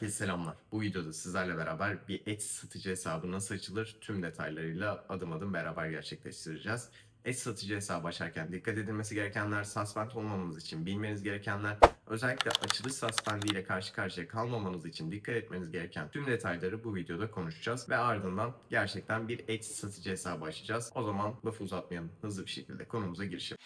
Herkese selamlar. Bu videoda sizlerle beraber bir Etsy satıcı hesabı nasıl açılır tüm detaylarıyla adım adım beraber gerçekleştireceğiz. Etsy satıcı hesabı açarken dikkat edilmesi gerekenler, suspend olmamanız için bilmeniz gerekenler, özellikle açılış suspendi ile karşı karşıya kalmamanız için dikkat etmeniz gereken tüm detayları bu videoda konuşacağız. Ve ardından gerçekten bir Etsy satıcı hesabı açacağız. O zaman lafı uzatmayalım. Hızlı bir şekilde konumuza girişelim.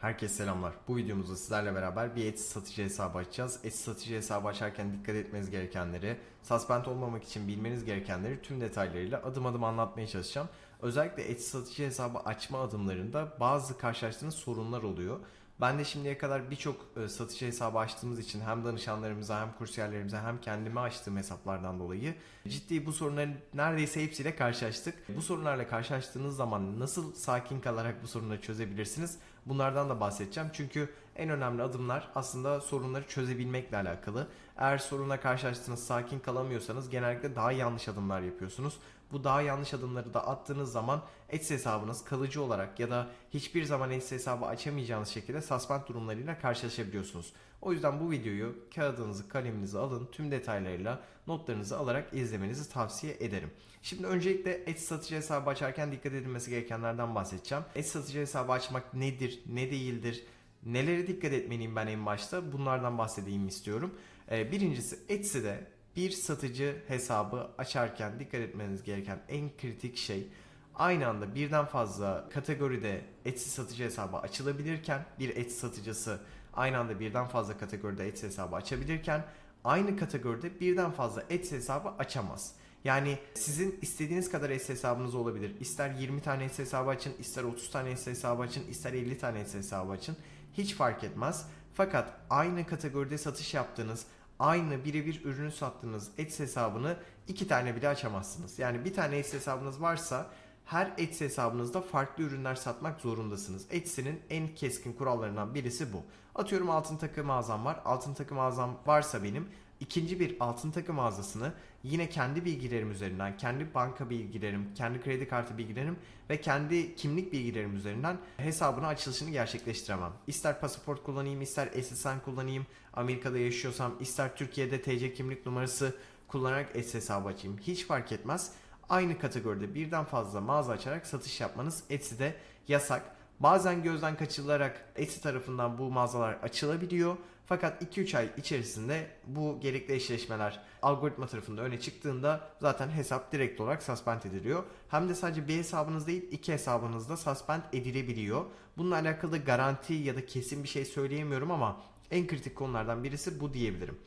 Herkese selamlar. Bu videomuzda sizlerle beraber bir Etsy satıcı hesabı açacağız. Etsy satıcı hesabı açarken dikkat etmeniz gerekenleri, suspend olmamak için bilmeniz gerekenleri tüm detaylarıyla adım adım anlatmaya çalışacağım. Özellikle Etsy satıcı hesabı açma adımlarında bazı karşılaştığınız sorunlar oluyor. Ben de şimdiye kadar birçok e, satıcı hesabı açtığımız için hem danışanlarımıza hem kursiyerlerimize hem kendime açtığım hesaplardan dolayı ciddi bu sorunların neredeyse hepsiyle karşılaştık. Bu sorunlarla karşılaştığınız zaman nasıl sakin kalarak bu sorunları çözebilirsiniz? Bunlardan da bahsedeceğim. Çünkü en önemli adımlar aslında sorunları çözebilmekle alakalı. Eğer sorunla karşılaştığınız sakin kalamıyorsanız genellikle daha yanlış adımlar yapıyorsunuz. Bu daha yanlış adımları da attığınız zaman Etsy hesabınız kalıcı olarak ya da hiçbir zaman Etsy hesabı açamayacağınız şekilde suspend durumlarıyla karşılaşabiliyorsunuz. O yüzden bu videoyu kağıdınızı kaleminizi alın tüm detaylarıyla notlarınızı alarak izlemenizi tavsiye ederim. Şimdi öncelikle Etsy satıcı hesabı açarken dikkat edilmesi gerekenlerden bahsedeceğim. Etsy satıcı hesabı açmak nedir, ne değildir, nelere dikkat etmeliyim ben en başta bunlardan bahsedeyim istiyorum. Ee, birincisi Etsy'de bir satıcı hesabı açarken dikkat etmeniz gereken en kritik şey aynı anda birden fazla kategoride Etsy satıcı hesabı açılabilirken bir Etsy satıcısı aynı anda birden fazla kategoride Etsy hesabı açabilirken aynı kategoride birden fazla Etsy hesabı açamaz. Yani sizin istediğiniz kadar Etsy hesabınız olabilir. İster 20 tane Etsy hesabı açın, ister 30 tane Etsy hesabı açın, ister 50 tane Etsy hesabı açın. Hiç fark etmez. Fakat aynı kategoride satış yaptığınız, aynı birebir ürünü sattığınız Etsy hesabını iki tane bile açamazsınız. Yani bir tane Etsy hesabınız varsa her Etsy hesabınızda farklı ürünler satmak zorundasınız. Etsy'nin en keskin kurallarından birisi bu. Atıyorum altın takı mağazam var. Altın takı mağazam varsa benim ikinci bir altın takı mağazasını yine kendi bilgilerim üzerinden, kendi banka bilgilerim, kendi kredi kartı bilgilerim ve kendi kimlik bilgilerim üzerinden hesabını açılışını gerçekleştiremem. İster pasaport kullanayım, ister SSN kullanayım, Amerika'da yaşıyorsam, ister Türkiye'de TC kimlik numarası kullanarak Etsy hesabı açayım. Hiç fark etmez. Aynı kategoride birden fazla mağaza açarak satış yapmanız Etsy'de yasak. Bazen gözden kaçırılarak Etsy tarafından bu mağazalar açılabiliyor. Fakat 2-3 ay içerisinde bu gerekli eşleşmeler algoritma tarafında öne çıktığında zaten hesap direkt olarak suspend ediliyor. Hem de sadece bir hesabınız değil iki hesabınızda suspend edilebiliyor. Bununla alakalı garanti ya da kesin bir şey söyleyemiyorum ama en kritik konulardan birisi bu diyebilirim.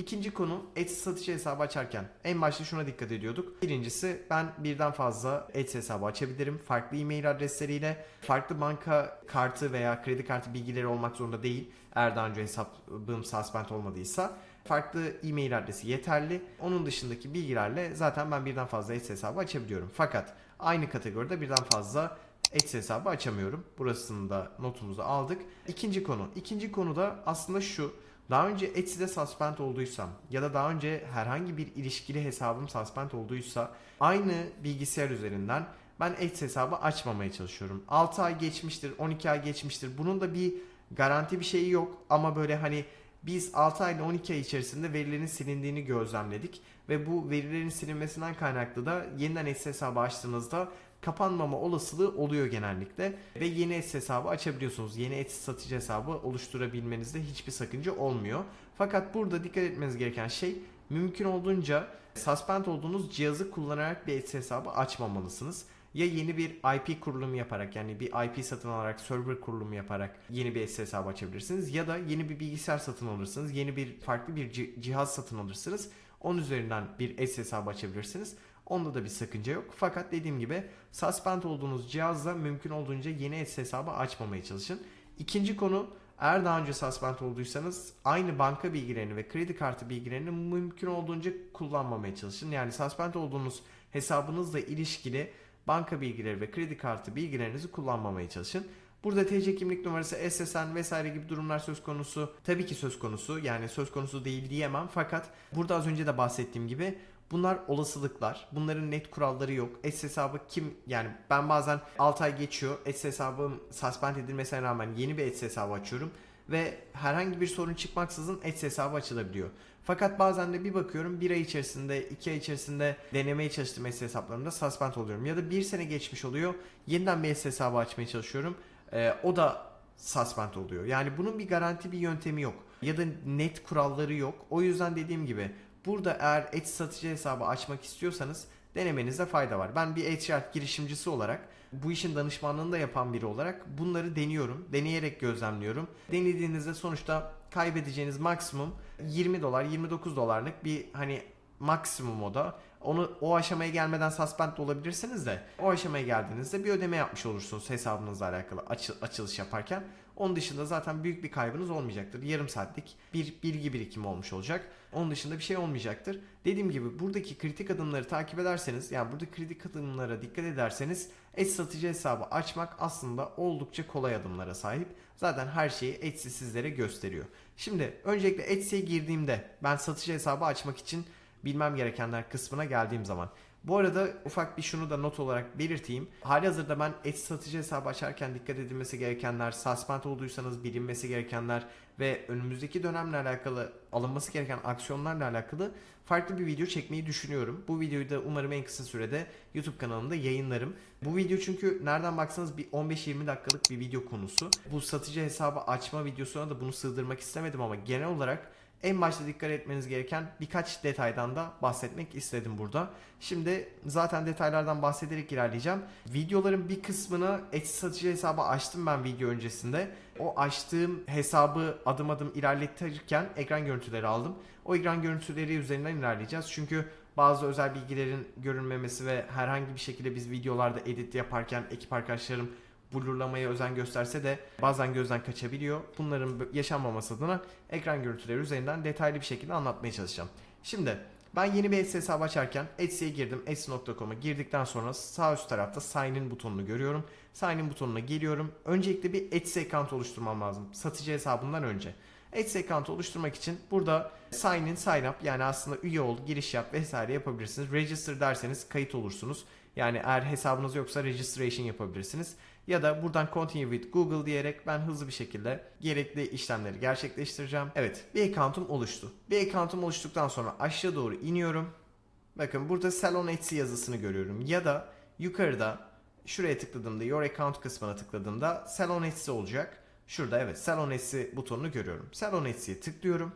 İkinci konu Etsy satıcı hesabı açarken en başta şuna dikkat ediyorduk. Birincisi ben birden fazla Etsy hesabı açabilirim. Farklı e-mail adresleriyle farklı banka kartı veya kredi kartı bilgileri olmak zorunda değil. Eğer daha önce hesabım suspend olmadıysa farklı e-mail adresi yeterli. Onun dışındaki bilgilerle zaten ben birden fazla Etsy hesabı açabiliyorum. Fakat aynı kategoride birden fazla Etsy hesabı açamıyorum. Burasını da notumuzu aldık. İkinci konu. İkinci konu da aslında şu. Daha önce Etsy'de suspend olduysam ya da daha önce herhangi bir ilişkili hesabım suspend olduysa aynı bilgisayar üzerinden ben Etsy hesabı açmamaya çalışıyorum. 6 ay geçmiştir, 12 ay geçmiştir. Bunun da bir garanti bir şeyi yok ama böyle hani biz 6 ay ile 12 ay içerisinde verilerin silindiğini gözlemledik ve bu verilerin silinmesinden kaynaklı da yeniden Etsy hesabı açtığınızda kapanmama olasılığı oluyor genellikle ve yeni Etsy hesabı açabiliyorsunuz. Yeni Etsy satıcı hesabı oluşturabilmenizde hiçbir sakınca olmuyor. Fakat burada dikkat etmeniz gereken şey mümkün olduğunca suspend olduğunuz cihazı kullanarak bir Etsy hesabı açmamalısınız. Ya yeni bir IP kurulumu yaparak yani bir IP satın alarak server kurulumu yaparak yeni bir Etsy hesabı açabilirsiniz ya da yeni bir bilgisayar satın alırsınız. Yeni bir farklı bir ci- cihaz satın alırsınız. Onun üzerinden bir Etsy hesabı açabilirsiniz. Onda da bir sakınca yok. Fakat dediğim gibi suspend olduğunuz cihazla mümkün olduğunca yeni Etsy hesabı açmamaya çalışın. İkinci konu eğer daha önce suspend olduysanız aynı banka bilgilerini ve kredi kartı bilgilerini mümkün olduğunca kullanmamaya çalışın. Yani suspend olduğunuz hesabınızla ilişkili banka bilgileri ve kredi kartı bilgilerinizi kullanmamaya çalışın. Burada TC kimlik numarası, SSN vesaire gibi durumlar söz konusu. Tabii ki söz konusu yani söz konusu değil diyemem fakat burada az önce de bahsettiğim gibi Bunlar olasılıklar. Bunların net kuralları yok. Ets hesabı kim yani ben bazen 6 ay geçiyor. Ets hesabım suspend edilmesine rağmen yeni bir Ets hesabı açıyorum ve herhangi bir sorun çıkmaksızın Ets hesabı açılabiliyor. Fakat bazen de bir bakıyorum bir ay içerisinde, iki ay içerisinde denemeye çalıştığım Ets hesaplarımda suspend oluyorum. Ya da bir sene geçmiş oluyor. Yeniden bir Ets hesabı açmaya çalışıyorum. Ee, o da suspend oluyor. Yani bunun bir garanti bir yöntemi yok. Ya da net kuralları yok. O yüzden dediğim gibi burada eğer Etsy satıcı hesabı açmak istiyorsanız denemenizde fayda var. Ben bir Etsy girişimcisi olarak bu işin danışmanlığını da yapan biri olarak bunları deniyorum. Deneyerek gözlemliyorum. Denediğinizde sonuçta kaybedeceğiniz maksimum 20 dolar 29 dolarlık bir hani maksimum o da. Onu o aşamaya gelmeden suspend olabilirsiniz de o aşamaya geldiğinizde bir ödeme yapmış olursunuz hesabınızla alakalı açı- açılış yaparken. Onun dışında zaten büyük bir kaybınız olmayacaktır. Yarım saatlik bir bilgi birikimi olmuş olacak. Onun dışında bir şey olmayacaktır. Dediğim gibi buradaki kritik adımları takip ederseniz yani burada kritik adımlara dikkat ederseniz satıcı hesabı açmak aslında oldukça kolay adımlara sahip. Zaten her şeyi Etsy sizlere gösteriyor. Şimdi öncelikle Etsy'ye girdiğimde ben satıcı hesabı açmak için bilmem gerekenler kısmına geldiğim zaman. Bu arada ufak bir şunu da not olarak belirteyim. Hali hazırda ben Etsy satıcı hesabı açarken dikkat edilmesi gerekenler, suspend olduysanız bilinmesi gerekenler ve önümüzdeki dönemle alakalı alınması gereken aksiyonlarla alakalı farklı bir video çekmeyi düşünüyorum. Bu videoyu da umarım en kısa sürede YouTube kanalımda yayınlarım. Bu video çünkü nereden baksanız bir 15-20 dakikalık bir video konusu. Bu satıcı hesabı açma videosuna da bunu sığdırmak istemedim ama genel olarak en başta dikkat etmeniz gereken birkaç detaydan da bahsetmek istedim burada. Şimdi zaten detaylardan bahsederek ilerleyeceğim. Videoların bir kısmını Etsy satıcı hesabı açtım ben video öncesinde. O açtığım hesabı adım adım ilerletirken ekran görüntüleri aldım. O ekran görüntüleri üzerinden ilerleyeceğiz. Çünkü bazı özel bilgilerin görünmemesi ve herhangi bir şekilde biz videolarda edit yaparken ekip arkadaşlarım blurlamaya özen gösterse de bazen gözden kaçabiliyor. Bunların yaşanmaması adına ekran görüntüleri üzerinden detaylı bir şekilde anlatmaya çalışacağım. Şimdi ben yeni bir Etsy hesabı açarken Etsy'ye girdim. Etsy.com'a girdikten sonra sağ üst tarafta sign in butonunu görüyorum. Sign in butonuna geliyorum. Öncelikle bir Etsy account oluşturmam lazım. Satıcı hesabından önce. Etsy account oluşturmak için burada sign in sign up yani aslında üye ol, giriş yap vesaire yapabilirsiniz. Register derseniz kayıt olursunuz. Yani eğer hesabınız yoksa registration yapabilirsiniz. Ya da buradan continue with Google diyerek ben hızlı bir şekilde gerekli işlemleri gerçekleştireceğim. Evet bir account'um oluştu. Bir account'um oluştuktan sonra aşağı doğru iniyorum. Bakın burada sell on Etsy yazısını görüyorum. Ya da yukarıda şuraya tıkladığımda your account kısmına tıkladığımda sell on Etsy olacak. Şurada evet sell on Etsy butonunu görüyorum. Sell on Etsy'ye tıklıyorum.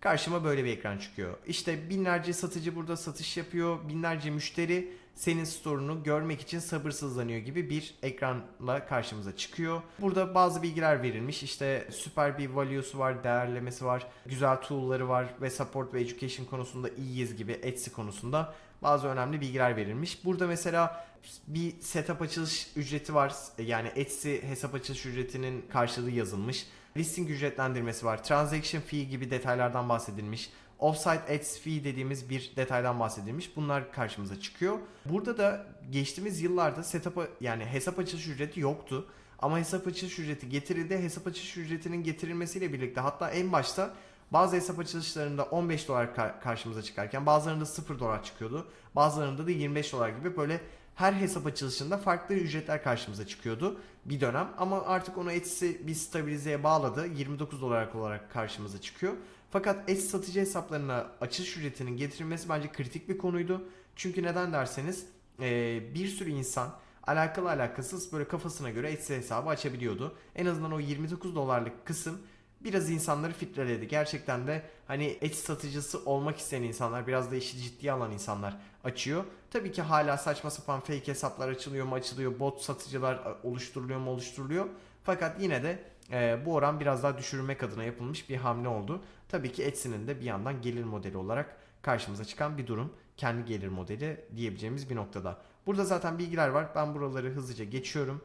Karşıma böyle bir ekran çıkıyor. İşte binlerce satıcı burada satış yapıyor. Binlerce müşteri senin store'unu görmek için sabırsızlanıyor gibi bir ekranla karşımıza çıkıyor. Burada bazı bilgiler verilmiş. İşte süper bir value'su var, değerlemesi var, güzel tool'ları var ve support ve education konusunda iyiyiz gibi Etsy konusunda bazı önemli bilgiler verilmiş. Burada mesela bir setup açılış ücreti var. Yani Etsy hesap açılış ücretinin karşılığı yazılmış. Listing ücretlendirmesi var. Transaction fee gibi detaylardan bahsedilmiş. Offsite ads fee dediğimiz bir detaydan bahsedilmiş. Bunlar karşımıza çıkıyor. Burada da geçtiğimiz yıllarda setup yani hesap açılış ücreti yoktu. Ama hesap açılış ücreti getirildi. Hesap açılış ücretinin getirilmesiyle birlikte hatta en başta bazı hesap açılışlarında 15 dolar ka- karşımıza çıkarken bazılarında 0 dolar çıkıyordu. Bazılarında da 25 dolar gibi böyle her hesap açılışında farklı ücretler karşımıza çıkıyordu bir dönem. Ama artık onu Etsy bir stabilizeye bağladı. 29 dolar olarak karşımıza çıkıyor. Fakat Etsy satıcı hesaplarına açılış ücretinin getirilmesi bence kritik bir konuydu. Çünkü neden derseniz eee, bir sürü insan alakalı alakasız böyle kafasına göre Etsy hesabı açabiliyordu. En azından o 29 dolarlık kısım biraz insanları filtreledi. Gerçekten de hani Etsy satıcısı olmak isteyen insanlar, biraz da işi ciddiye alan insanlar açıyor. Tabii ki hala saçma sapan fake hesaplar açılıyor mu açılıyor, bot satıcılar oluşturuluyor mu oluşturuluyor. Fakat yine de e, bu oran biraz daha düşürülmek adına yapılmış bir hamle oldu. Tabii ki Etsy'nin de bir yandan gelir modeli olarak karşımıza çıkan bir durum. Kendi gelir modeli diyebileceğimiz bir noktada. Burada zaten bilgiler var. Ben buraları hızlıca geçiyorum.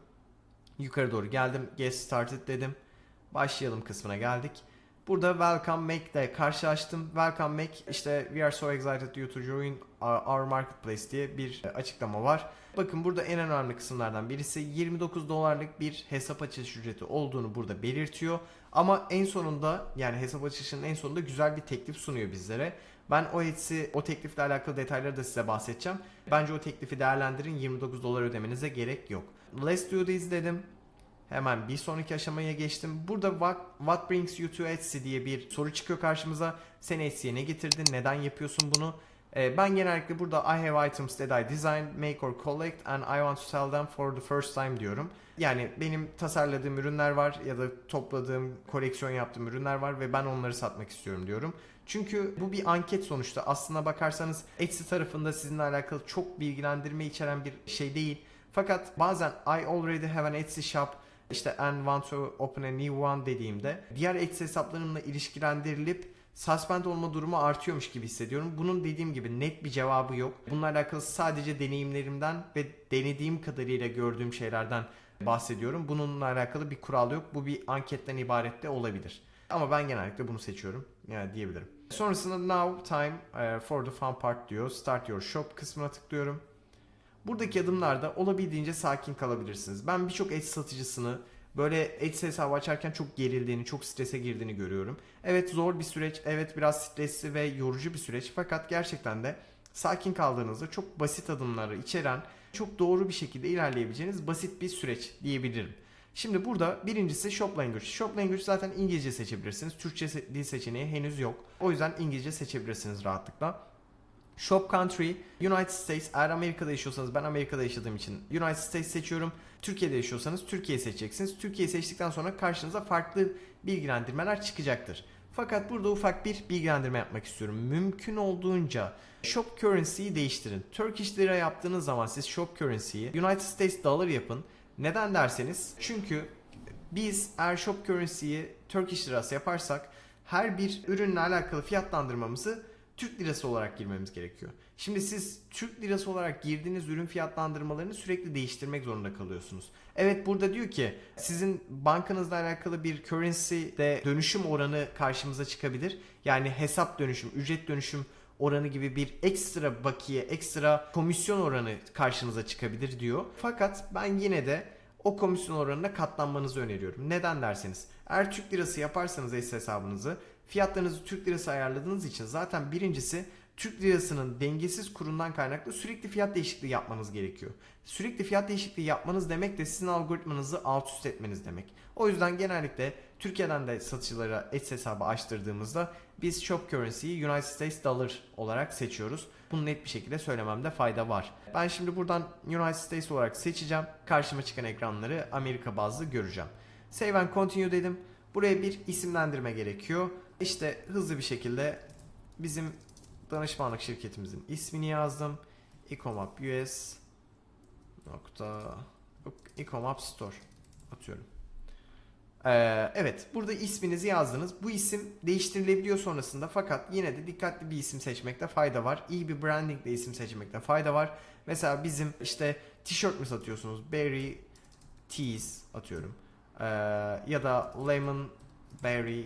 Yukarı doğru geldim. Get started dedim. Başlayalım kısmına geldik. Burada Welcome Mac ile karşılaştım. Welcome Mac işte We are so excited you to join our marketplace diye bir açıklama var. Bakın burada en önemli kısımlardan birisi 29 dolarlık bir hesap açış ücreti olduğunu burada belirtiyor. Ama en sonunda yani hesap açışının en sonunda güzel bir teklif sunuyor bizlere. Ben o etsi, o teklifle alakalı detayları da size bahsedeceğim. Bence o teklifi değerlendirin. 29 dolar ödemenize gerek yok. Let's do this dedim. Hemen bir sonraki aşamaya geçtim. Burada what, what brings you to Etsy diye bir soru çıkıyor karşımıza. Sen Etsy'ye ne getirdin? Neden yapıyorsun bunu? Ee, ben genellikle burada I have items that I design, make or collect and I want to sell them for the first time diyorum. Yani benim tasarladığım ürünler var ya da topladığım, koleksiyon yaptığım ürünler var ve ben onları satmak istiyorum diyorum. Çünkü bu bir anket sonuçta. Aslına bakarsanız Etsy tarafında sizinle alakalı çok bilgilendirme içeren bir şey değil. Fakat bazen I already have an Etsy shop işte and want to open a new one dediğimde diğer Etsy hesaplarımla ilişkilendirilip suspend olma durumu artıyormuş gibi hissediyorum. Bunun dediğim gibi net bir cevabı yok. Bununla alakalı sadece deneyimlerimden ve denediğim kadarıyla gördüğüm şeylerden bahsediyorum. Bununla alakalı bir kural yok. Bu bir anketten ibaret de olabilir. Ama ben genellikle bunu seçiyorum. Yani diyebilirim. Sonrasında now time uh, for the fun part diyor. Start your shop kısmına tıklıyorum. Buradaki adımlarda olabildiğince sakin kalabilirsiniz. Ben birçok Etsy satıcısını böyle Etsy hesabı açarken çok gerildiğini, çok strese girdiğini görüyorum. Evet zor bir süreç, evet biraz stresli ve yorucu bir süreç fakat gerçekten de sakin kaldığınızda çok basit adımları içeren, çok doğru bir şekilde ilerleyebileceğiniz basit bir süreç diyebilirim. Şimdi burada birincisi Shop Language. Shop Language zaten İngilizce seçebilirsiniz. Türkçe dil seçeneği henüz yok. O yüzden İngilizce seçebilirsiniz rahatlıkla. Shop Country, United States. Eğer Amerika'da yaşıyorsanız ben Amerika'da yaşadığım için United States seçiyorum. Türkiye'de yaşıyorsanız Türkiye seçeceksiniz. Türkiye seçtikten sonra karşınıza farklı bilgilendirmeler çıkacaktır. Fakat burada ufak bir bilgilendirme yapmak istiyorum. Mümkün olduğunca Shop Currency'yi değiştirin. Turkish Lira yaptığınız zaman siz Shop Currency'yi United States Dollar yapın. Neden derseniz çünkü biz eğer Shop Currency'yi Turkish Lirası yaparsak her bir ürünle alakalı fiyatlandırmamızı Türk lirası olarak girmemiz gerekiyor. Şimdi siz Türk lirası olarak girdiğiniz ürün fiyatlandırmalarını sürekli değiştirmek zorunda kalıyorsunuz. Evet burada diyor ki sizin bankanızla alakalı bir currency'de dönüşüm oranı karşımıza çıkabilir. Yani hesap dönüşüm, ücret dönüşüm oranı gibi bir ekstra bakiye, ekstra komisyon oranı karşınıza çıkabilir diyor. Fakat ben yine de o komisyon oranına katlanmanızı öneriyorum. Neden derseniz eğer Türk lirası yaparsanız Etsy hesabınızı fiyatlarınızı Türk lirası ayarladığınız için zaten birincisi Türk lirasının dengesiz kurundan kaynaklı sürekli fiyat değişikliği yapmanız gerekiyor. Sürekli fiyat değişikliği yapmanız demek de sizin algoritmanızı alt üst etmeniz demek. O yüzden genellikle Türkiye'den de satıcılara Etsy hesabı açtırdığımızda biz Shop Currency'yi United States Dollar olarak seçiyoruz. Bunu net bir şekilde söylememde fayda var. Ben şimdi buradan United States olarak seçeceğim. Karşıma çıkan ekranları Amerika bazlı göreceğim. Save and Continue dedim. Buraya bir isimlendirme gerekiyor. İşte hızlı bir şekilde bizim danışmanlık şirketimizin ismini yazdım. Ecomap US nokta Ecomap Store atıyorum. Ee, evet burada isminizi yazdınız. Bu isim değiştirilebiliyor sonrasında fakat yine de dikkatli bir isim seçmekte fayda var. İyi bir brandingle isim seçmekte fayda var. Mesela bizim işte tişört mü satıyorsunuz? Berry Tees atıyorum. Ee, ya da Lemon Berry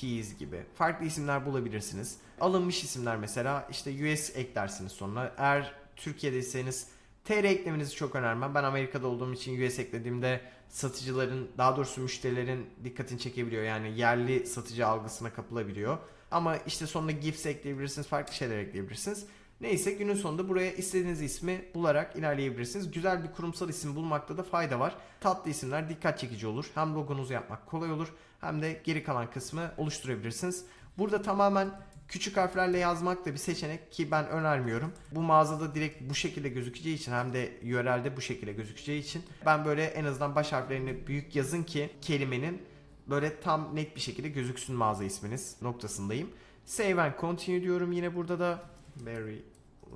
Teas gibi farklı isimler bulabilirsiniz. Alınmış isimler mesela işte US eklersiniz sonra. Eğer Türkiye'deyseniz TR eklemenizi çok önermem. Ben Amerika'da olduğum için US eklediğimde satıcıların daha doğrusu müşterilerin dikkatini çekebiliyor. Yani yerli satıcı algısına kapılabiliyor. Ama işte sonunda GIFs ekleyebilirsiniz, farklı şeyler ekleyebilirsiniz. Neyse günün sonunda buraya istediğiniz ismi bularak ilerleyebilirsiniz. Güzel bir kurumsal isim bulmakta da fayda var. Tatlı isimler dikkat çekici olur. Hem logonuzu yapmak kolay olur hem de geri kalan kısmı oluşturabilirsiniz. Burada tamamen küçük harflerle yazmak da bir seçenek ki ben önermiyorum. Bu mağazada direkt bu şekilde gözükeceği için hem de URL'de bu şekilde gözükeceği için ben böyle en azından baş harflerini büyük yazın ki kelimenin böyle tam net bir şekilde gözüksün mağaza isminiz noktasındayım. Save and continue diyorum yine burada da Berry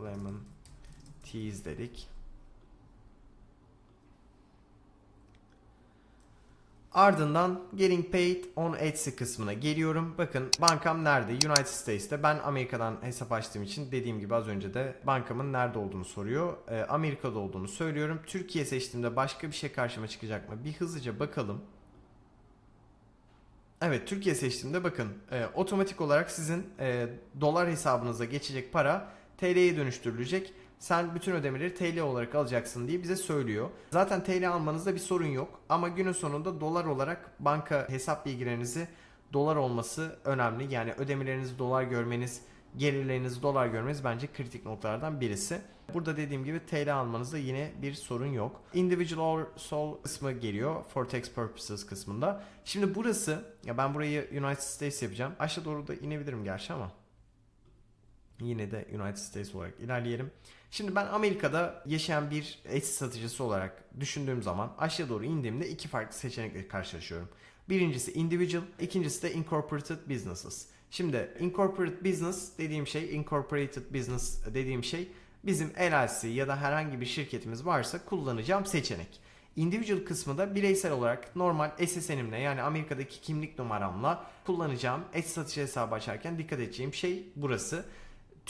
Lemon Teas dedik. Ardından Getting Paid on Etsy kısmına geliyorum. Bakın bankam nerede? United States'te. Ben Amerika'dan hesap açtığım için dediğim gibi az önce de bankamın nerede olduğunu soruyor. Ee, Amerika'da olduğunu söylüyorum. Türkiye seçtiğimde başka bir şey karşıma çıkacak mı? Bir hızlıca bakalım. Evet Türkiye seçtiğimde bakın e, otomatik olarak sizin e, dolar hesabınıza geçecek para TL'ye dönüştürülecek. Sen bütün ödemeleri TL olarak alacaksın diye bize söylüyor. Zaten TL almanızda bir sorun yok ama günün sonunda dolar olarak banka hesap bilgilerinizi dolar olması önemli. Yani ödemelerinizi dolar görmeniz, gelirlerinizi dolar görmeniz bence kritik noktalardan birisi. Burada dediğim gibi TL almanızda yine bir sorun yok. Individual or sole kısmı geliyor for tax purposes kısmında. Şimdi burası ya ben burayı United States yapacağım. Aşağı doğru da inebilirim gerçi ama yine de United States olarak ilerleyelim. Şimdi ben Amerika'da yaşayan bir Etsy satıcısı olarak düşündüğüm zaman aşağı doğru indiğimde iki farklı seçenekle karşılaşıyorum. Birincisi individual, ikincisi de incorporated businesses. Şimdi incorporated business dediğim şey, incorporated business dediğim şey bizim LLC ya da herhangi bir şirketimiz varsa kullanacağım seçenek. Individual kısmı da bireysel olarak normal SSN'imle yani Amerika'daki kimlik numaramla kullanacağım Etsy satıcı hesabı açarken dikkat edeceğim şey burası.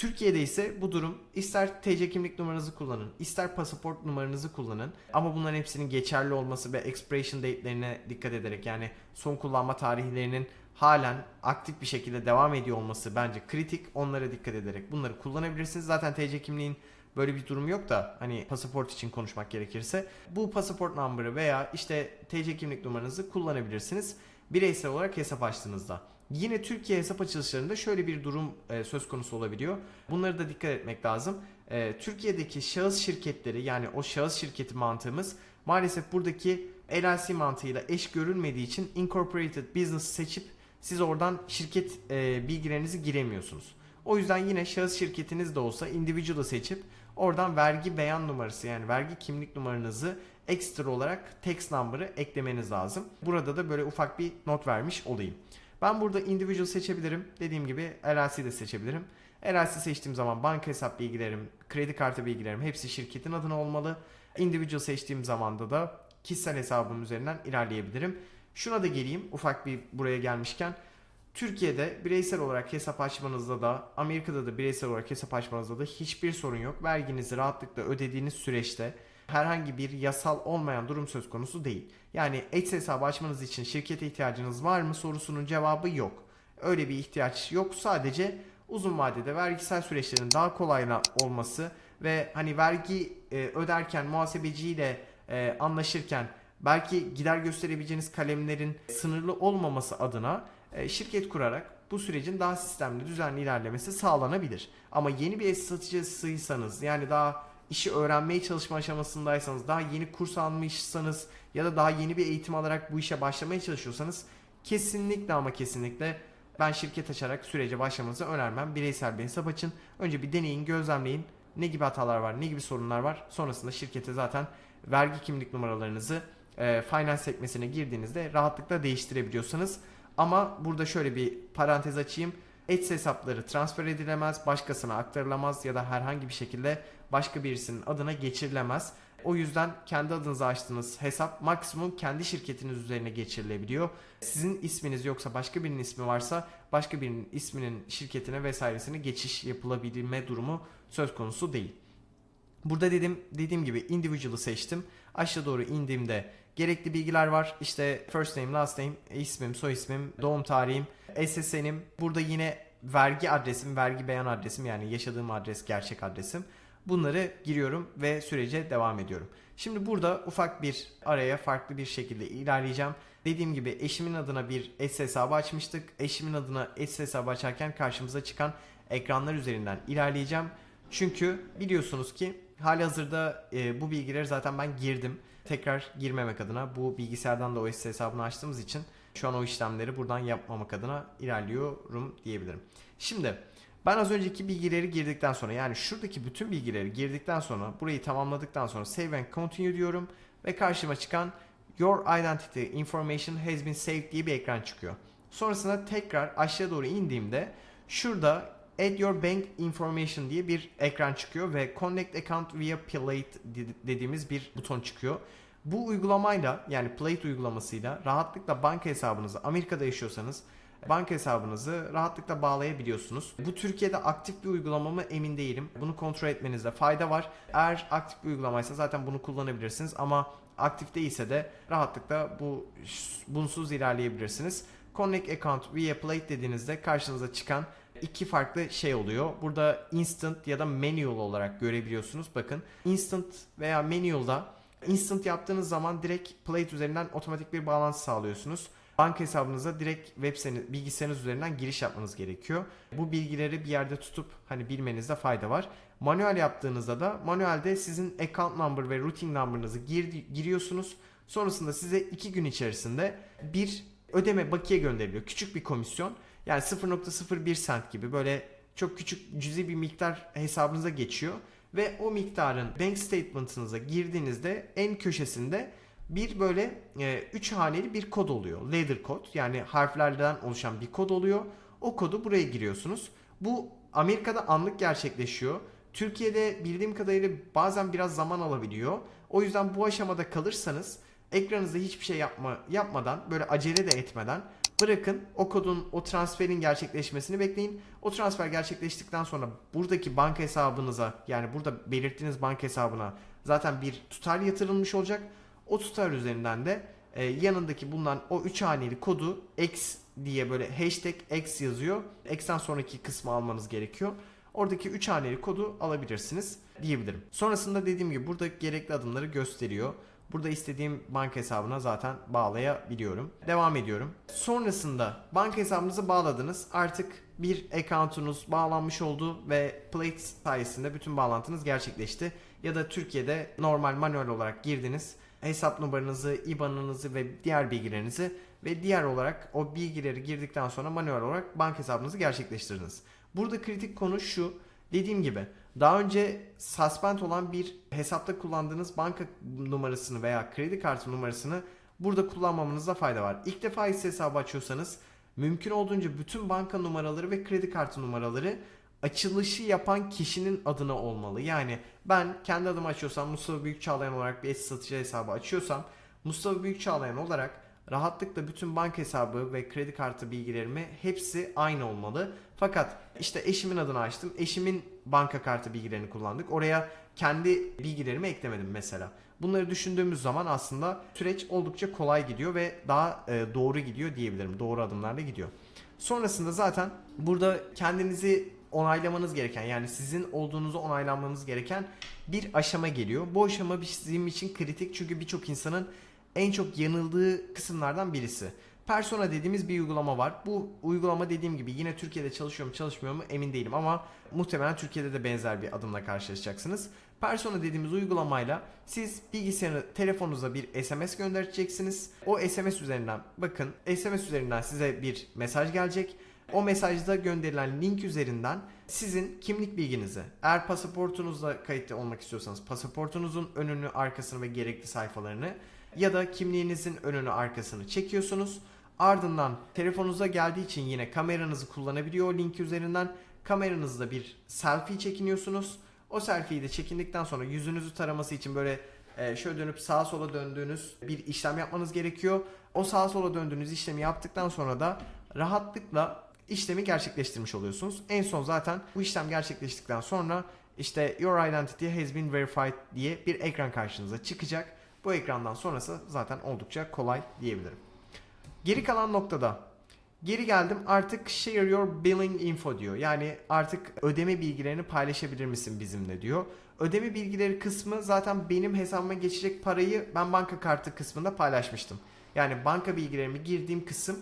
Türkiye'de ise bu durum ister TC kimlik numaranızı kullanın, ister pasaport numaranızı kullanın. Ama bunların hepsinin geçerli olması ve expiration date'lerine dikkat ederek yani son kullanma tarihlerinin halen aktif bir şekilde devam ediyor olması bence kritik. Onlara dikkat ederek bunları kullanabilirsiniz. Zaten TC kimliğin böyle bir durum yok da hani pasaport için konuşmak gerekirse bu pasaport number'ı veya işte TC kimlik numaranızı kullanabilirsiniz bireysel olarak hesap açtığınızda. Yine Türkiye hesap açılışlarında şöyle bir durum e, söz konusu olabiliyor. Bunları da dikkat etmek lazım. E, Türkiye'deki şahıs şirketleri yani o şahıs şirketi mantığımız maalesef buradaki LLC mantığıyla eş görülmediği için incorporated business seçip siz oradan şirket e, bilgilerinizi giremiyorsunuz. O yüzden yine şahıs şirketiniz de olsa individual'ı seçip oradan vergi beyan numarası yani vergi kimlik numaranızı ekstra olarak tax number'ı eklemeniz lazım. Burada da böyle ufak bir not vermiş olayım. Ben burada individual seçebilirim. Dediğim gibi LLC de seçebilirim. LLC seçtiğim zaman banka hesap bilgilerim, kredi kartı bilgilerim hepsi şirketin adına olmalı. Individual seçtiğim zamanda da kişisel hesabım üzerinden ilerleyebilirim. Şuna da geleyim ufak bir buraya gelmişken. Türkiye'de bireysel olarak hesap açmanızda da Amerika'da da bireysel olarak hesap açmanızda da hiçbir sorun yok. Verginizi rahatlıkla ödediğiniz süreçte herhangi bir yasal olmayan durum söz konusu değil. Yani Etsy hesabı açmanız için şirkete ihtiyacınız var mı sorusunun cevabı yok. Öyle bir ihtiyaç yok. Sadece uzun vadede vergisel süreçlerin daha kolay olması ve hani vergi e, öderken muhasebeciyle e, anlaşırken belki gider gösterebileceğiniz kalemlerin sınırlı olmaması adına e, şirket kurarak bu sürecin daha sistemli, düzenli ilerlemesi sağlanabilir. Ama yeni bir Etsy satıcısıysanız yani daha işi öğrenmeye çalışma aşamasındaysanız, daha yeni kurs almışsanız ya da daha yeni bir eğitim alarak bu işe başlamaya çalışıyorsanız kesinlikle ama kesinlikle ben şirket açarak sürece başlamanızı önermem. Bireysel bir hesap açın. Önce bir deneyin, gözlemleyin. Ne gibi hatalar var, ne gibi sorunlar var. Sonrasında şirkete zaten vergi kimlik numaralarınızı e, finance sekmesine girdiğinizde rahatlıkla değiştirebiliyorsanız. Ama burada şöyle bir parantez açayım. Etsy hesapları transfer edilemez, başkasına aktarılamaz ya da herhangi bir şekilde başka birisinin adına geçirilemez. O yüzden kendi adınıza açtığınız hesap maksimum kendi şirketiniz üzerine geçirilebiliyor. Sizin isminiz yoksa başka birinin ismi varsa başka birinin isminin şirketine vesairesine geçiş yapılabilme durumu söz konusu değil. Burada dedim dediğim gibi individual'ı seçtim. Aşağı doğru indiğimde gerekli bilgiler var. İşte first name, last name, ismim, soy ismim, doğum tarihim, SSN'im. Burada yine vergi adresim, vergi beyan adresim yani yaşadığım adres, gerçek adresim. Bunları giriyorum ve sürece devam ediyorum. Şimdi burada ufak bir araya farklı bir şekilde ilerleyeceğim. Dediğim gibi eşimin adına bir Etsy hesabı açmıştık. Eşimin adına Etsy hesabı açarken karşımıza çıkan ekranlar üzerinden ilerleyeceğim. Çünkü biliyorsunuz ki hali hazırda e, bu bilgileri zaten ben girdim. Tekrar girmemek adına bu bilgisayardan da o Etsy hesabını açtığımız için şu an o işlemleri buradan yapmamak adına ilerliyorum diyebilirim. Şimdi ben az önceki bilgileri girdikten sonra yani şuradaki bütün bilgileri girdikten sonra burayı tamamladıktan sonra save and continue diyorum ve karşıma çıkan your identity information has been saved diye bir ekran çıkıyor. Sonrasında tekrar aşağı doğru indiğimde şurada add your bank information diye bir ekran çıkıyor ve connect account via Plate dediğimiz bir buton çıkıyor. Bu uygulamayla yani Plate uygulamasıyla rahatlıkla banka hesabınızı Amerika'da yaşıyorsanız banka hesabınızı rahatlıkla bağlayabiliyorsunuz. Bu Türkiye'de aktif bir uygulama mı emin değilim. Bunu kontrol etmenizde fayda var. Eğer aktif bir uygulamaysa zaten bunu kullanabilirsiniz ama aktif değilse de rahatlıkla bu bunsuz ilerleyebilirsiniz. Connect Account via Plate dediğinizde karşınıza çıkan iki farklı şey oluyor. Burada instant ya da manual olarak görebiliyorsunuz. Bakın instant veya manual'da instant yaptığınız zaman direkt Plate üzerinden otomatik bir bağlantı sağlıyorsunuz. Banka hesabınıza direkt web siteniz, bilgisayarınız üzerinden giriş yapmanız gerekiyor. Bu bilgileri bir yerde tutup hani bilmenizde fayda var. Manuel yaptığınızda da manuelde sizin account number ve routing number'ınızı gir, giriyorsunuz. Sonrasında size 2 gün içerisinde bir ödeme bakiye gönderiliyor. Küçük bir komisyon. Yani 0.01 cent gibi böyle çok küçük cüzi bir miktar hesabınıza geçiyor. Ve o miktarın bank statement'ınıza girdiğinizde en köşesinde bir böyle 3 haneli bir kod oluyor. Ladder kod yani harflerden oluşan bir kod oluyor. O kodu buraya giriyorsunuz. Bu Amerika'da anlık gerçekleşiyor. Türkiye'de bildiğim kadarıyla bazen biraz zaman alabiliyor. O yüzden bu aşamada kalırsanız ekranınızda hiçbir şey yapma, yapmadan böyle acele de etmeden bırakın o kodun o transferin gerçekleşmesini bekleyin. O transfer gerçekleştikten sonra buradaki banka hesabınıza yani burada belirttiğiniz banka hesabına zaten bir tutar yatırılmış olacak. O tutar üzerinden de e, yanındaki bulunan o 3 haneli kodu X diye böyle hashtag X yazıyor. X'ten sonraki kısmı almanız gerekiyor. Oradaki 3 haneli kodu alabilirsiniz diyebilirim. Sonrasında dediğim gibi burada gerekli adımları gösteriyor. Burada istediğim banka hesabına zaten bağlayabiliyorum. Devam ediyorum. Sonrasında banka hesabınızı bağladınız. Artık bir account'unuz bağlanmış oldu ve Plate sayesinde bütün bağlantınız gerçekleşti. Ya da Türkiye'de normal manuel olarak girdiniz. Hesap numaranızı, IBAN'ınızı ve diğer bilgilerinizi ve diğer olarak o bilgileri girdikten sonra manuel olarak banka hesabınızı gerçekleştirdiniz. Burada kritik konu şu. Dediğim gibi daha önce suspend olan bir hesapta kullandığınız banka numarasını veya kredi kartı numarasını burada kullanmamanızda fayda var. İlk defa hisse hesabı açıyorsanız mümkün olduğunca bütün banka numaraları ve kredi kartı numaraları açılışı yapan kişinin adına olmalı. Yani ben kendi adıma açıyorsam Mustafa Büyükçağlayan olarak bir eski satıcı hesabı açıyorsam Mustafa Büyükçağlayan olarak rahatlıkla bütün banka hesabı ve kredi kartı bilgilerimi hepsi aynı olmalı. Fakat işte eşimin adını açtım. Eşimin banka kartı bilgilerini kullandık. Oraya kendi bilgilerimi eklemedim mesela. Bunları düşündüğümüz zaman aslında süreç oldukça kolay gidiyor ve daha e, doğru gidiyor diyebilirim. Doğru adımlarla gidiyor. Sonrasında zaten burada kendinizi onaylamanız gereken yani sizin olduğunuzu onaylanmanız gereken bir aşama geliyor. Bu aşama bizim için kritik çünkü birçok insanın en çok yanıldığı kısımlardan birisi. Persona dediğimiz bir uygulama var. Bu uygulama dediğim gibi yine Türkiye'de çalışıyor mu çalışmıyor mu emin değilim ama muhtemelen Türkiye'de de benzer bir adımla karşılaşacaksınız. Persona dediğimiz uygulamayla siz bilgisayarı telefonunuza bir SMS göndereceksiniz. O SMS üzerinden bakın SMS üzerinden size bir mesaj gelecek. O mesajda gönderilen link üzerinden sizin kimlik bilginizi, eğer pasaportunuzla kayıtlı olmak istiyorsanız pasaportunuzun önünü, arkasını ve gerekli sayfalarını ya da kimliğinizin önünü, arkasını çekiyorsunuz. Ardından telefonunuza geldiği için yine kameranızı kullanabiliyor link üzerinden. Kameranızda bir selfie çekiniyorsunuz. O selfie'yi de çekindikten sonra yüzünüzü taraması için böyle e, şöyle dönüp sağa sola döndüğünüz bir işlem yapmanız gerekiyor. O sağa sola döndüğünüz işlemi yaptıktan sonra da rahatlıkla işlemi gerçekleştirmiş oluyorsunuz. En son zaten bu işlem gerçekleştikten sonra işte your identity has been verified diye bir ekran karşınıza çıkacak. Bu ekrandan sonrası zaten oldukça kolay diyebilirim. Geri kalan noktada geri geldim artık share your billing info diyor. Yani artık ödeme bilgilerini paylaşabilir misin bizimle diyor. Ödeme bilgileri kısmı zaten benim hesabıma geçecek parayı ben banka kartı kısmında paylaşmıştım. Yani banka bilgilerimi girdiğim kısım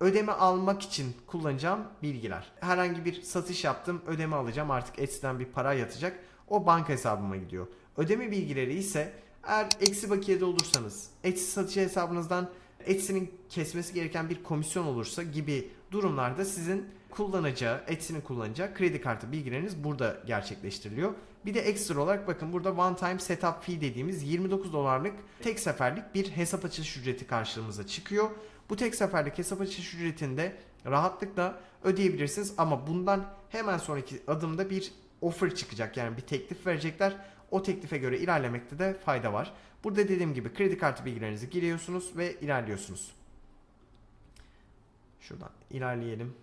ödeme almak için kullanacağım bilgiler. Herhangi bir satış yaptım, ödeme alacağım artık Etsy'den bir para yatacak. O banka hesabıma gidiyor. Ödeme bilgileri ise eğer eksi bakiyede olursanız, Etsy satıcı hesabınızdan Etsy'nin kesmesi gereken bir komisyon olursa gibi durumlarda sizin kullanacağı, Etsy'nin kullanacağı kredi kartı bilgileriniz burada gerçekleştiriliyor. Bir de ekstra olarak bakın burada one time setup fee dediğimiz 29 dolarlık tek seferlik bir hesap açış ücreti karşılığımıza çıkıyor. Bu tek seferlik hesap açış ücretinde rahatlıkla ödeyebilirsiniz ama bundan hemen sonraki adımda bir offer çıkacak yani bir teklif verecekler. O teklife göre ilerlemekte de fayda var. Burada dediğim gibi kredi kartı bilgilerinizi giriyorsunuz ve ilerliyorsunuz. Şuradan ilerleyelim.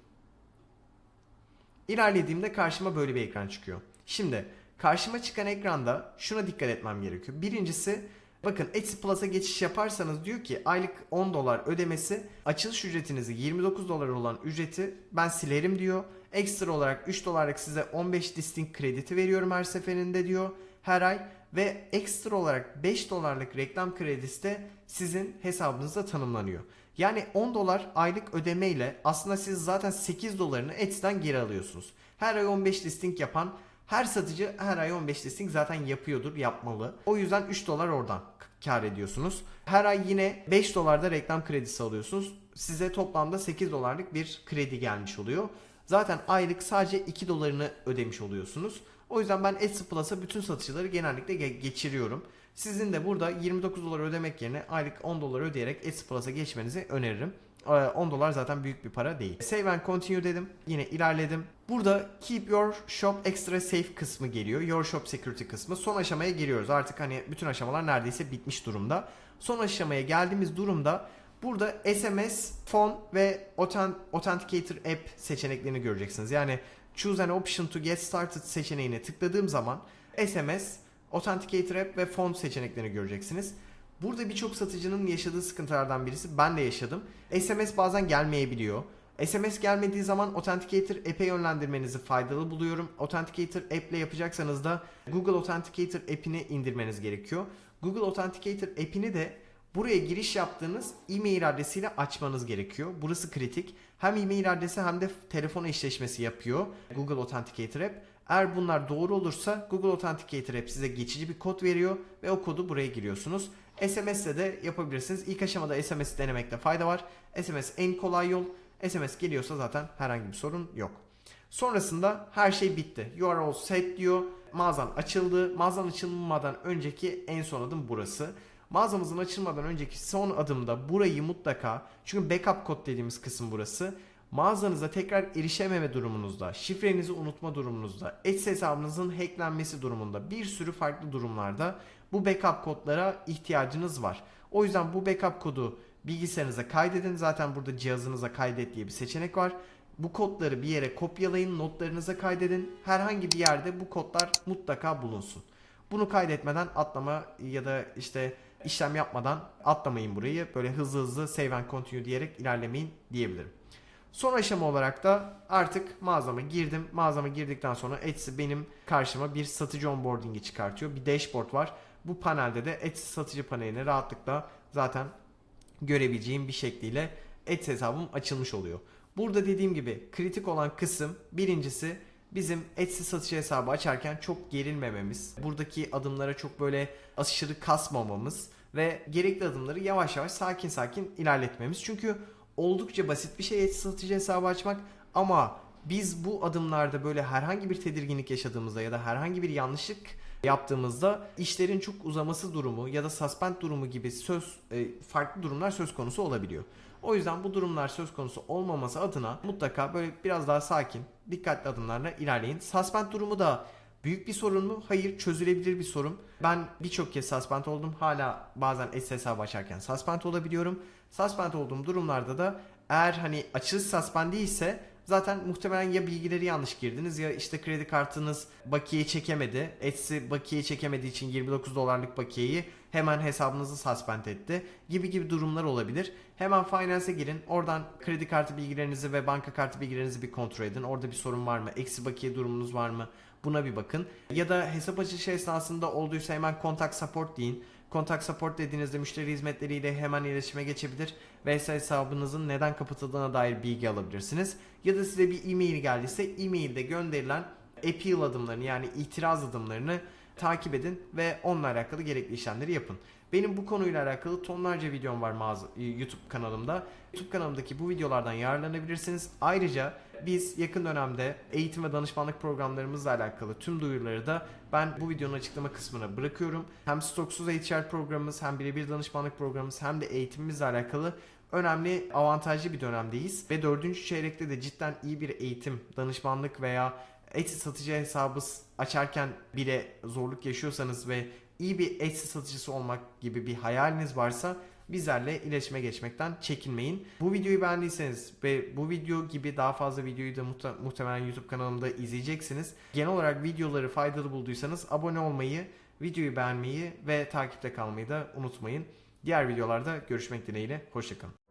İlerlediğimde karşıma böyle bir ekran çıkıyor. Şimdi karşıma çıkan ekranda şuna dikkat etmem gerekiyor. Birincisi Bakın Etsy Plus'a geçiş yaparsanız diyor ki aylık 10 dolar ödemesi açılış ücretinizi 29 dolar olan ücreti ben silerim diyor. Ekstra olarak 3 dolarlık size 15 listing krediti veriyorum her seferinde diyor her ay ve ekstra olarak 5 dolarlık reklam kredisi de sizin hesabınızda tanımlanıyor. Yani 10 dolar aylık ödemeyle aslında siz zaten 8 dolarını Etsy'den geri alıyorsunuz. Her ay 15 listing yapan her satıcı her ay 15 listing zaten yapıyordur, yapmalı. O yüzden 3 dolar oradan kar ediyorsunuz. Her ay yine 5 dolarda reklam kredisi alıyorsunuz. Size toplamda 8 dolarlık bir kredi gelmiş oluyor. Zaten aylık sadece 2 dolarını ödemiş oluyorsunuz. O yüzden ben Etsy Plus'a bütün satıcıları genellikle ge- geçiriyorum. Sizin de burada 29 dolar ödemek yerine aylık 10 dolar ödeyerek Etsy Plus'a geçmenizi öneririm. Ee, 10 dolar zaten büyük bir para değil. Save and continue dedim. Yine ilerledim. Burada keep your shop extra safe kısmı geliyor. Your shop security kısmı. Son aşamaya giriyoruz. Artık hani bütün aşamalar neredeyse bitmiş durumda. Son aşamaya geldiğimiz durumda burada SMS, phone ve Authent- Authenticator app seçeneklerini göreceksiniz. Yani choose an option to get started seçeneğine tıkladığım zaman SMS, Authenticator app ve phone seçeneklerini göreceksiniz. Burada birçok satıcının yaşadığı sıkıntılardan birisi ben de yaşadım. SMS bazen gelmeyebiliyor. SMS gelmediği zaman Authenticator app'e yönlendirmenizi faydalı buluyorum. Authenticator app ile yapacaksanız da Google Authenticator app'ini indirmeniz gerekiyor. Google Authenticator app'ini de buraya giriş yaptığınız e-mail adresiyle açmanız gerekiyor. Burası kritik. Hem e-mail adresi hem de telefon eşleşmesi yapıyor Google Authenticator app. Eğer bunlar doğru olursa Google Authenticator app size geçici bir kod veriyor ve o kodu buraya giriyorsunuz. SMS ile de yapabilirsiniz. İlk aşamada SMS denemekte fayda var. SMS en kolay yol. SMS geliyorsa zaten herhangi bir sorun yok. Sonrasında her şey bitti. You are all set diyor. Mağazan açıldı. Mağazan açılmadan önceki en son adım burası. Mağazamızın açılmadan önceki son adımda burayı mutlaka çünkü backup kod dediğimiz kısım burası. Mağazanıza tekrar erişememe durumunuzda, şifrenizi unutma durumunuzda, Etsy hesabınızın hacklenmesi durumunda bir sürü farklı durumlarda bu backup kodlara ihtiyacınız var. O yüzden bu backup kodu bilgisayarınıza kaydedin. Zaten burada cihazınıza kaydet diye bir seçenek var. Bu kodları bir yere kopyalayın, notlarınıza kaydedin. Herhangi bir yerde bu kodlar mutlaka bulunsun. Bunu kaydetmeden atlama ya da işte işlem yapmadan atlamayın burayı. Böyle hızlı hızlı save and continue diyerek ilerlemeyin diyebilirim. Son aşama olarak da artık mağazama girdim. Mağazama girdikten sonra Etsy benim karşıma bir satıcı onboarding'i çıkartıyor. Bir dashboard var. Bu panelde de Etsy satıcı panelini rahatlıkla zaten görebileceğim bir şekliyle Etsy hesabım açılmış oluyor. Burada dediğim gibi kritik olan kısım birincisi bizim Etsy satıcı hesabı açarken çok gerilmememiz, buradaki adımlara çok böyle aşırı kasmamamız ve gerekli adımları yavaş yavaş sakin sakin ilerletmemiz. Çünkü oldukça basit bir şey satıcı hesabı açmak ama biz bu adımlarda böyle herhangi bir tedirginlik yaşadığımızda ya da herhangi bir yanlışlık yaptığımızda işlerin çok uzaması durumu ya da suspend durumu gibi söz e, farklı durumlar söz konusu olabiliyor. O yüzden bu durumlar söz konusu olmaması adına mutlaka böyle biraz daha sakin, dikkatli adımlarla ilerleyin. Suspend durumu da büyük bir sorun mu? Hayır, çözülebilir bir sorun. Ben birçok kez suspend oldum. Hala bazen Etsy hesabı açarken suspend olabiliyorum. Suspend olduğum durumlarda da eğer hani açılış suspend değilse zaten muhtemelen ya bilgileri yanlış girdiniz ya işte kredi kartınız bakiye çekemedi. Etsy bakiye çekemediği için 29 dolarlık bakiyeyi hemen hesabınızı suspend etti gibi gibi durumlar olabilir. Hemen Finance'e girin. Oradan kredi kartı bilgilerinizi ve banka kartı bilgilerinizi bir kontrol edin. Orada bir sorun var mı? Eksi bakiye durumunuz var mı? Buna bir bakın. Ya da hesap açılışı esnasında olduysa hemen contact support deyin. Contact support dediğinizde müşteri hizmetleriyle hemen iletişime geçebilir ve hesabınızın neden kapatıldığına dair bilgi alabilirsiniz. Ya da size bir e-mail geldiyse e-mailde gönderilen appeal adımlarını yani itiraz adımlarını takip edin ve onunla alakalı gerekli işlemleri yapın. Benim bu konuyla alakalı tonlarca videom var mağaza, YouTube kanalımda. YouTube kanalımdaki bu videolardan yararlanabilirsiniz. Ayrıca biz yakın dönemde eğitim ve danışmanlık programlarımızla alakalı tüm duyuruları da ben bu videonun açıklama kısmına bırakıyorum. Hem stoksuz HR programımız hem birebir danışmanlık programımız hem de eğitimimizle alakalı önemli avantajlı bir dönemdeyiz. Ve dördüncü çeyrekte de cidden iyi bir eğitim, danışmanlık veya Etsy satıcı hesabı açarken bile zorluk yaşıyorsanız ve iyi bir Etsy satıcısı olmak gibi bir hayaliniz varsa bizlerle iletişime geçmekten çekinmeyin. Bu videoyu beğendiyseniz ve bu video gibi daha fazla videoyu da muhte- muhtemelen YouTube kanalımda izleyeceksiniz. Genel olarak videoları faydalı bulduysanız abone olmayı Videoyu beğenmeyi ve takipte kalmayı da unutmayın. Diğer videolarda görüşmek dileğiyle. Hoşçakalın.